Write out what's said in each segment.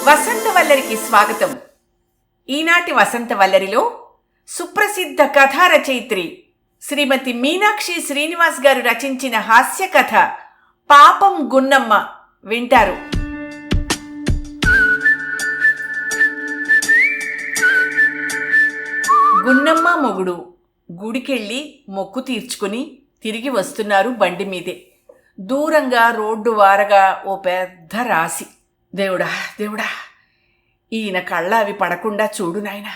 వసంత వల్లరికి స్వాగతం. ఈనాటి వసంత వల్లరిలో సుప్రసిద్ధ కథా రచయిత్రి శ్రీమతి మీనాక్షి శ్రీనివాస్ గారు రచించిన హాస్య కథ పాపం గున్నమ్మ వింటారు. గున్నమ్మ మొగుడు గుడికెళ్ళి మొక్కు తీర్చుకుని తిరిగి వస్తున్నారు బండి మీదే. దూరంగా రోడ్డు వారగా ఓ పెద్ద రాశి. దేవుడా దేవుడా ఈయన కళ్ళ అవి పడకుండా చూడు నాయనా.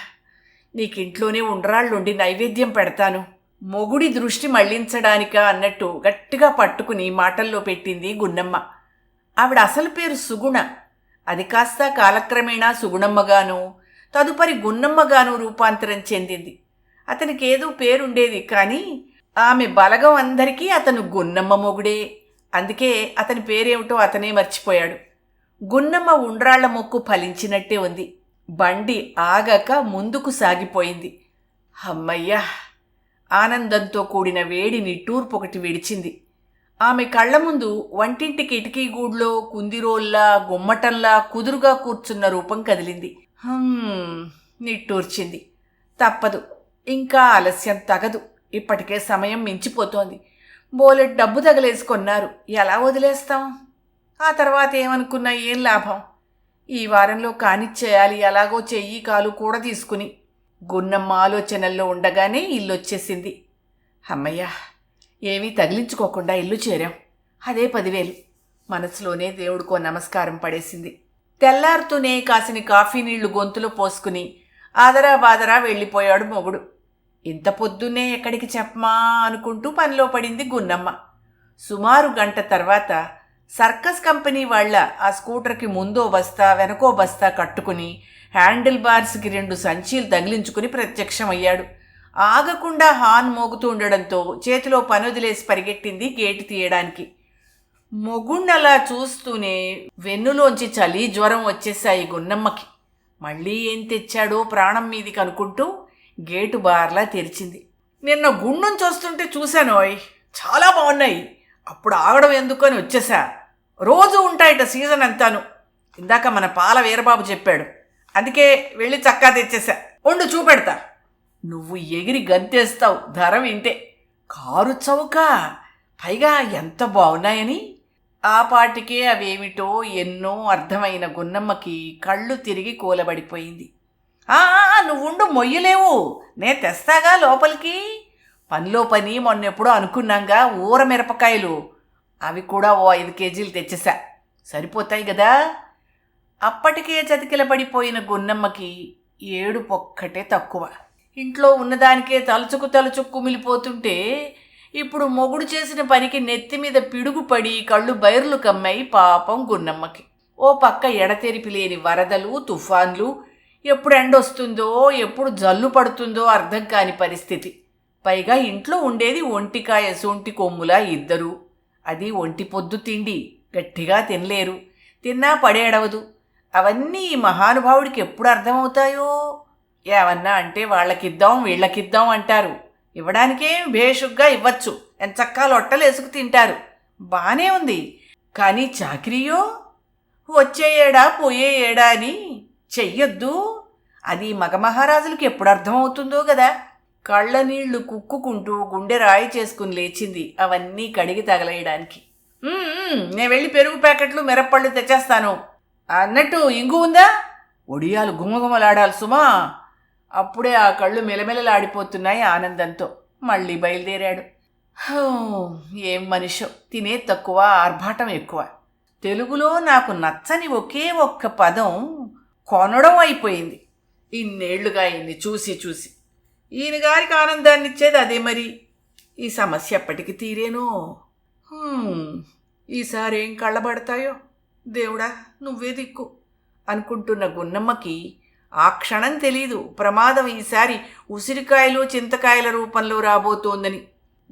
నీకింట్లోనే ఉండ్రాళ్ళుండి నైవేద్యం పెడతాను. మొగుడి దృష్టి మళ్ళించడానిక అన్నట్టు గట్టిగా పట్టుకుని మాటల్లో పెట్టింది గున్నమ్మ. ఆవిడ అసలు పేరు సుగుణ. అది కాస్త కాలక్రమేణా సుగుణమ్మగాను తదుపరి గున్నమ్మగాను రూపాంతరం చెందింది. అతనికి ఏదో పేరుండేది కానీ ఆమె బలగం అందరికీ అతను గున్నమ్మ మొగుడే. అందుకే అతని పేరేమిటో అతనే మర్చిపోయాడు. గున్నమ్మ ఉండ్రాళ్ళ మొక్కు ఫలించినట్టే ఉంది. బండి ఆగక ముందుకు సాగిపోయింది. అమ్మయ్యా! ఆనందంతో కూడిన వేడి నిట్టూర్పు ఒకటి విడిచింది. ఆమె కళ్ళ ముందు వంటింటి కిటికీ గూడ్లో కుందిరోల్లా గుమ్మటంలా కుదురుగా కూర్చున్న రూపం కదిలింది. నిట్టూర్చింది. తప్పదు ఇంకా ఆలస్యం తగదు. ఇప్పటికే సమయం మించిపోతోంది. బోలెట్ డబ్బు తగలేసుకొన్నారు ఎలా వదిలేస్తాం? ఆ తర్వాత ఏమనుకున్నా ఏం లాభం? ఈ వారంలో కానిచ్చేయాలి ఎలాగో చెయ్యి కాలు కూడా తీసుకుని. గున్నమ్మ ఆలోచనల్లో ఉండగానే ఇల్లొచ్చేసింది. అమ్మయ్యా ఏమీ తగిలించుకోకుండా ఇల్లు చేరాం. అదే పదివేలు. మనసులోనే దేవుడికో నమస్కారం పడేసింది. తెల్లారుతూనే కాసిన కాఫీ నీళ్ళు గొంతులో పోసుకుని ఆదరా బాదరా వెళ్ళిపోయాడు మొగుడు. ఇంత పొద్దున్నే ఎక్కడికి చెప్పమా అనుకుంటూ పనిలో పడింది గున్నమ్మ. సుమారు గంట తర్వాత సర్కస్ కంపెనీ వాళ్ళ ఆ స్కూటర్కి ముందో బస్తా వెనకో బస్తా కట్టుకుని హ్యాండిల్ బార్స్కి రెండు సంచీలు తగిలించుకుని ప్రత్యక్షమయ్యాడు. ఆగకుండా హార్న్ మోగుతూ ఉండడంతో చేతిలో పనొదిలేసి పరిగెట్టింది గేటు తీయడానికి. మొగుండలా చూస్తూనే వెన్నులోంచి చలి జ్వరం వచ్చేసాయి గున్నమ్మకి. మళ్ళీ ఏం తెచ్చాడో ప్రాణం మీది కనుక్కుంటూ గేటు బార్లా తెరిచింది. నిన్న గుండం చూస్తుంటే చూశానోయ్ చాలా బాగున్నాయి. అప్పుడు ఆగడం ఎందుకు అని వచ్చేసా? రోజు ఉంటాయట సీజన్ అంతాను. ఇందాక మన పాల వీరబాబు చెప్పాడు. అందుకే వెళ్ళి చక్కా తెచ్చేసా. ఉండు చూపెడతా. నువ్వు ఎగిరి గంతేస్తావు. ధర వింటే. కారు చౌక. పైగా ఎంత బాగున్నాయని? ఆ పాటికే అవేమిటో ఎన్నో అర్థమైన గున్నమ్మకి కళ్ళు తిరిగి కూలబడిపోయింది. ఆ, నువ్వుండు మొయ్యలేవు. నే తెస్తాగా లోపలికి? పనిలో పని మొన్నెప్పుడో అనుకున్నాంగా ఊర మిరపకాయలు అవి కూడా ఓ ఐదు కేజీలు తెచ్చేసా. సరిపోతాయి కదా అప్పటికే చతికిల పడిపోయిన గున్నమ్మకి ఏడు పొక్కటే తక్కువ. ఇంట్లో ఉన్నదానికే తలుచుకు తలుచుకు కుమిలిపోతుంటే ఇప్పుడు మొగుడు చేసిన పనికి నెత్తి మీద పిడుగుపడి కళ్ళు బైర్లు కమ్మాయి పాపం గున్నమ్మకి. ఓ పక్క ఎడతెరిపి లేని వరదలు తుఫాన్లు ఎప్పుడు ఎండొస్తుందో ఎప్పుడు జల్లు పడుతుందో అర్థం కాని పరిస్థితి. పైగా ఇంట్లో ఉండేది ఒంటికాయ సొంటి కొమ్ములా ఇద్దరు. అది ఒంటి పొద్దు తిండి గట్టిగా తినలేరు. తిన్నా పడేడవదు అవన్నీ ఈ మహానుభావుడికి ఎప్పుడు అర్థమవుతాయో? ఏమన్నా అంటే వాళ్ళకిద్దాం వీళ్ళకిద్దాం అంటారు. ఇవ్వడానికేం భేషుగ్గా ఇవ్వచ్చు. ఎంచక్కా లొట్టలు వేసుకు తింటారు. బానే ఉంది. కానీ చాకరీయో? వచ్చే ఏడా పోయే ఏడా అని చెయ్యొద్దు. అది మగ మహారాజులకు ఎప్పుడు అర్థమవుతుందో కదా. కళ్ళ నీళ్ళు కుక్కుకుంటూ గుండె రాయి చేసుకుని లేచింది. అవన్నీ కడిగి తగలేయడానికి. నేను వెళ్ళి పెరుగు ప్యాకెట్లు మిరప్పళ్ళు తెచ్చేస్తాను. అన్నట్టు ఇంగు ఉందా? ఒడియాలు గుమగుమలాడాలి సుమా. అప్పుడే ఆ కళ్ళు మెలమెలలాడిపోతున్నాయి ఆనందంతో. మళ్ళీ బయలుదేరాడు. ఏం మనిషో తినే తక్కువ ఆర్భాటం ఎక్కువ. తెలుగులో నాకు నచ్చని ఒకే ఒక్క పదం కొనడం అయిపోయింది. ఇన్నేళ్ళుగా అయింది చూసి చూసి. ఈయన గారికి ఆనందాన్ని ఇచ్చేది అదే మరి. ఈ సమస్య ఎప్పటికి తీరేనో? ఈసారి ఏం కళ్ళబడతాయో? దేవుడా నువ్వే దిక్కు. అనుకుంటున్న గున్నమ్మకి ఆ క్షణం తెలీదు. ప్రమాదం ఈసారి ఉసిరికాయలు చింతకాయల రూపంలో రాబోతోందని.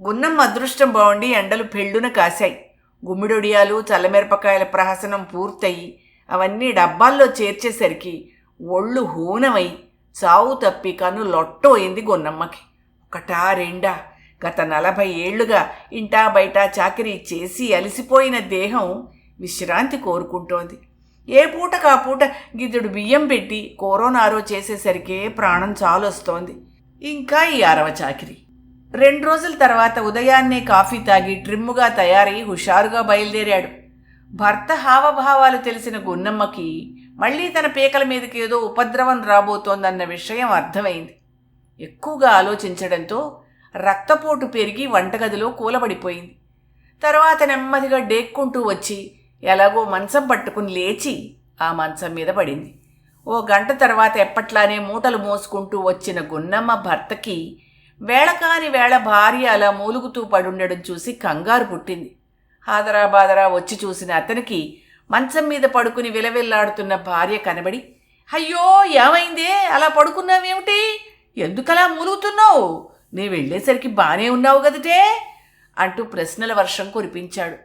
గున్నమ్మ అదృష్టం బాగుండి ఎండలు పెళ్ళున కాశాయి. గుమ్మిడొడియాలు చల్లమిరపకాయల ప్రహసనం పూర్తయి అవన్నీ డబ్బాల్లో చేర్చేసరికి ఒళ్ళు హూనమై చావు తప్పి కను లొట్టోయింది గున్నమ్మకి. ఒకటా రెండా? గత నలభై ఏళ్ళుగా ఇంటా బయట చాకరీ చేసి అలసిపోయిన దేహం విశ్రాంతి కోరుకుంటోంది. ఏ పూటకు కాపూట పూట బియ్యం పెట్టి కోరోనారో చేసేసరికే ప్రాణం చాలొస్తోంది. ఇంకా ఈ అరవ చాకిరి. రెండు రోజుల తర్వాత ఉదయాన్నే కాఫీ తాగి ట్రిమ్ముగా తయారై హుషారుగా బయలుదేరాడు. భర్త హావభావాలు తెలిసిన గున్నమ్మకి మళ్ళీ తన పీకల మీదకి ఏదో ఉపద్రవం రాబోతోందన్న విషయం అర్థమైంది. ఎక్కువగా ఆలోచించడంతో రక్తపోటు పెరిగి వంటగదిలో కూలబడిపోయింది. తర్వాత నెమ్మదిగా డేక్కుంటూ వచ్చి ఎలాగో మంచం పట్టుకుని లేచి ఆ మంచం మీద పడింది. ఓ గంట తర్వాత ఎప్పట్లానే మూటలు మోసుకుంటూ వచ్చిన గున్నమ్మ భర్తకి వేళకాని వేళ భార్య అలా మూలుగుతూ పడుండడం చూసి కంగారు పుట్టింది. హాదరా బాదరా వచ్చి చూసిన అతనికి మంచం మీద పడుకుని విలవిల్లాడుతున్న భార్య కనబడి అయ్యో ఏమైందే? అలా పడుకున్నావేమిటి? ఎందుకలా మూలుగుతున్నావు? నీ వెళ్ళేసరికి బానే ఉన్నావు కదటే? అంటూ ప్రశ్నల వర్షం కురిపించాడు.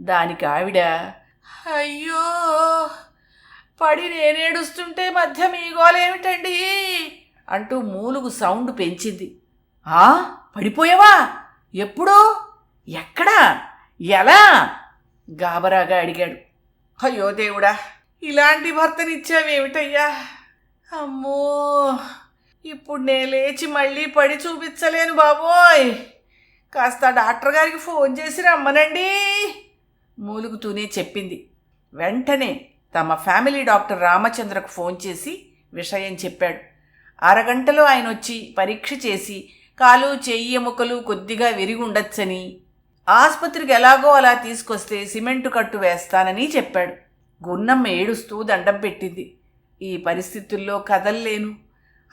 దానికి ఆవిడ అయ్యో పడి నేనేడుస్తుంటే మధ్య మీ గోలేమిటండి? అంటూ మూలుగు సౌండ్ పెంచింది. ఆ పడిపోయావా? ఎప్పుడు? ఎక్కడా? ఎలా? గాబరాగా అడిగాడు. అయ్యో దేవుడా ఇలాంటి భర్తనిచ్చావేమిటయ్యా? అమ్మో ఇప్పుడు నేను లేచి మళ్ళీ పడి చూపించలేను బాబోయ్. కాస్త డాక్టర్ గారికి ఫోన్ చేసి రమ్మనండి. మూలుగుతూనే చెప్పింది. వెంటనే తమ ఫ్యామిలీ డాక్టర్ రామచంద్రకు ఫోన్ చేసి విషయం చెప్పాడు. అరగంటలో ఆయన వచ్చి పరీక్ష చేసి కాలు చెయ్యి ఎముకలు కొద్దిగా విరిగి ఉండొచ్చని ఆసుపత్రికి ఎలాగో అలా తీసుకొస్తే సిమెంటు కట్టు వేస్తానని చెప్పాడు. గున్నమ్మ ఏడుస్తూ దండం పెట్టింది. ఈ పరిస్థితుల్లో కదల్లేను.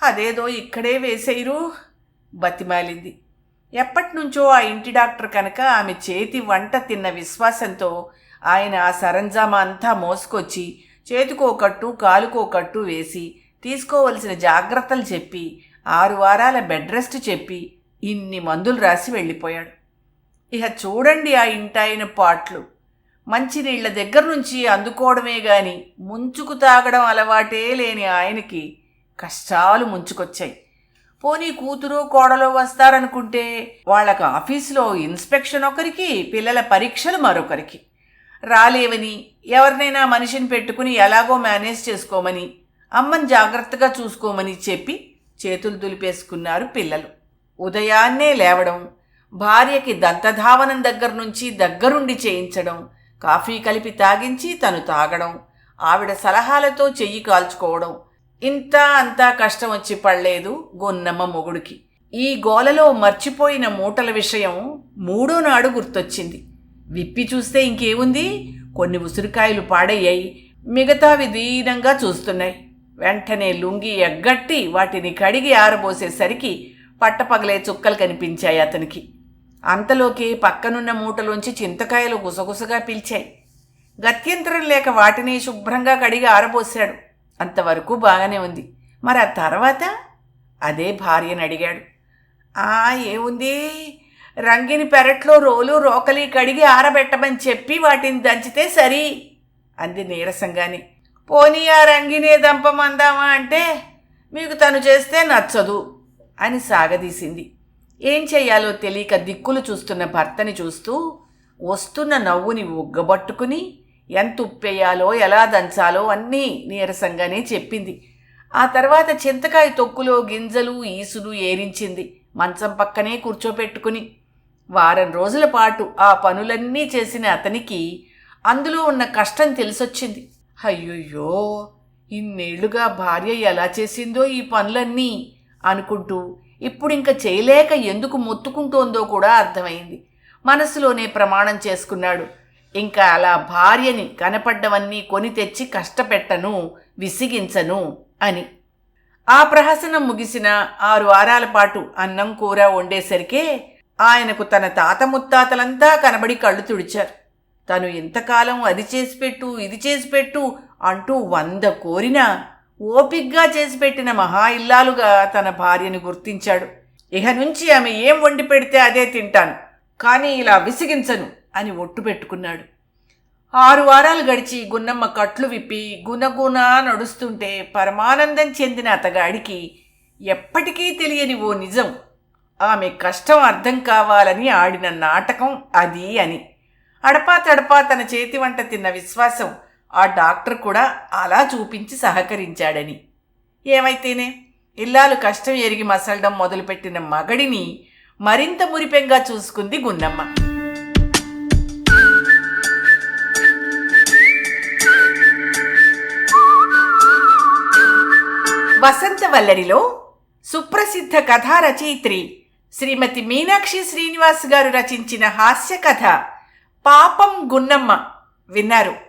అదేదో ఇక్కడే వేసేయరు బతిమాలింది. ఎప్పటినుంచో ఆ ఇంటి డాక్టర్ కనుక ఆమె చేతి వంట తిన్న విశ్వాసంతో ఆయన ఆ సరంజామా అంతా మోసుకొచ్చి చేతికో కట్టు కాలుకో కట్టు వేసి తీసుకోవలసిన జాగ్రత్తలు చెప్పి ఆరు వారాల బెడ్ రెస్ట్ చెప్పి ఇన్ని మందులు రాసి వెళ్ళిపోయాడు. ఇక చూడండి ఆ ఇంటాయన పాట్లు. మంచినీళ్ళ దగ్గర నుంచి అందుకోవడమే గాని ముంచుకు తాగడం అలవాటే లేని ఆయనకి కష్టాలు ముంచుకొచ్చాయి. పోనీ కూతురు కోడలో వస్తారనుకుంటే వాళ్ళకి ఆఫీసులో ఇన్స్పెక్షన్ ఒకరికి పిల్లల పరీక్షలు మరొకరికి. రాలేవని ఎవరినైనా మనిషిని పెట్టుకుని ఎలాగో మేనేజ్ చేసుకోమని అమ్మని జాగ్రత్తగా చూసుకోమని చెప్పి చేతులు దులిపేసుకున్నారు పిల్లలు. ఉదయాన్నే లేవడం భార్యకి దంతధావనం దగ్గర నుంచి దగ్గరుండి చేయించడం కాఫీ కలిపి తాగించి తను తాగడం ఆవిడ సలహాలతో చెయ్యి కాల్చుకోవడం. ఇంత అంతా కష్టం వచ్చి పడలేదు గొన్నమ్మ మొగుడికి. ఈ గోలలో మర్చిపోయిన మూటల విషయం మూడో నాడు గుర్తొచ్చింది. విప్పి చూస్తే ఇంకేముంది? కొన్ని ఉసిరికాయలు పాడయ్యాయి మిగతావి దీనంగా చూస్తున్నాయి. వెంటనే లుంగి ఎగ్గట్టి వాటిని కడిగి ఆరబోసేసరికి పట్టపగలే చుక్కలు కనిపించాయి అతనికి. అంతలోకి పక్కనున్న మూటలోంచి చింతకాయలు గుసగుసగా పిలిచాయి. గత్యంతరం లేక వాటిని శుభ్రంగా కడిగి ఆరబోశాడు అంతవరకు బాగానే ఉంది. మరి ఆ తర్వాత? అదే భార్యను అడిగాడు. ఆ ఏముంది? రంగిని పెరట్లో రోలు రోకలి కడిగి ఆరబెట్టమని చెప్పి వాటిని దంచితే సరి అంది నీరసంగాని. పోనీ ఆ రంగినే దంపమందామా అంటే మీకు తను చేస్తే నచ్చదు అని సాగదీసింది. ఏం చేయాలో తెలియక దిక్కులు చూస్తున్న భర్తని చూస్తూ వస్తున్న నవ్వుని ఉగ్గబట్టుకుని ఎంత ఉప్పేయాలో ఎలా దంచాలో అన్నీ నీరసంగానే చెప్పింది. ఆ తర్వాత చింతకాయ తొక్కులో గింజలు ఈసులు ఏరించింది. మంచం పక్కనే కూర్చోపెట్టుకుని. వారం రోజుల పాటు ఆ పనులన్నీ చేసిన అతనికి అందులో ఉన్న కష్టం తెలిసొచ్చింది. అయ్యయ్యో! ఇన్నేళ్ళుగా భార్య ఎలా చేసిందో ఈ పనులన్నీ అనుకుంటూ ఇప్పుడు ఇంక చేయలేక ఎందుకు మొత్తుకుంటోందో కూడా అర్థమైంది. మనసులోనే ప్రమాణం చేసుకున్నాడు. ఇంకా అలా భార్యని కనపడ్డవన్నీ కొని తెచ్చి కష్టపెట్టను విసిగించను అని. ఆ ప్రహసనం ముగిసిన ఆరు వారాల పాటు అన్నం కూర వండేసరికే ఆయనకు తన తాత ముత్తాతలంతా కనబడి కళ్ళు తుడిచారు. తను ఇంతకాలం అది చేసి పెట్టు ఇది చేసి పెట్టు అంటూ వంద కోరినా ఓపిగ్గా చేసి పెట్టిన మహా ఇల్లాలుగా తన భార్యను గుర్తించాడు. ఇహ నుంచి ఆమె ఏం వండి పెడితే అదే తింటాను. కానీ ఇలా విసిగించను అని ఒట్టు పెట్టుకున్నాడు. ఆరు వారాలు గడిచి గున్నమ్మ కట్లు విప్పి గునగున నడుస్తుంటే పరమానందం చెందిన అతగాడికి ఎప్పటికీ తెలియని ఓ నిజం. ఆమె కష్టం అర్థం కావాలని ఆడిన నాటకం అది అని. అడపా తడపా తన చేతి వంట తిన్న విశ్వాసం ఆ డాక్టర్ కూడా అలా చూపించి సహకరించాడని. ఏమైతేనే? ఇల్లాలు కష్టం ఎరిగి మసలడం మొదలుపెట్టిన మగడిని మరింత మురిపెంగా చూసుకుంది గున్నమ్మ వసంతవల్లరిలో సుప్రసిద్ధ కథా రచయిత్రి శ్రీమతి మీనాక్షి శ్రీనివాస్ గారు రచించిన హాస్య కథ పాపం గున్నమ్మ విన్నారు.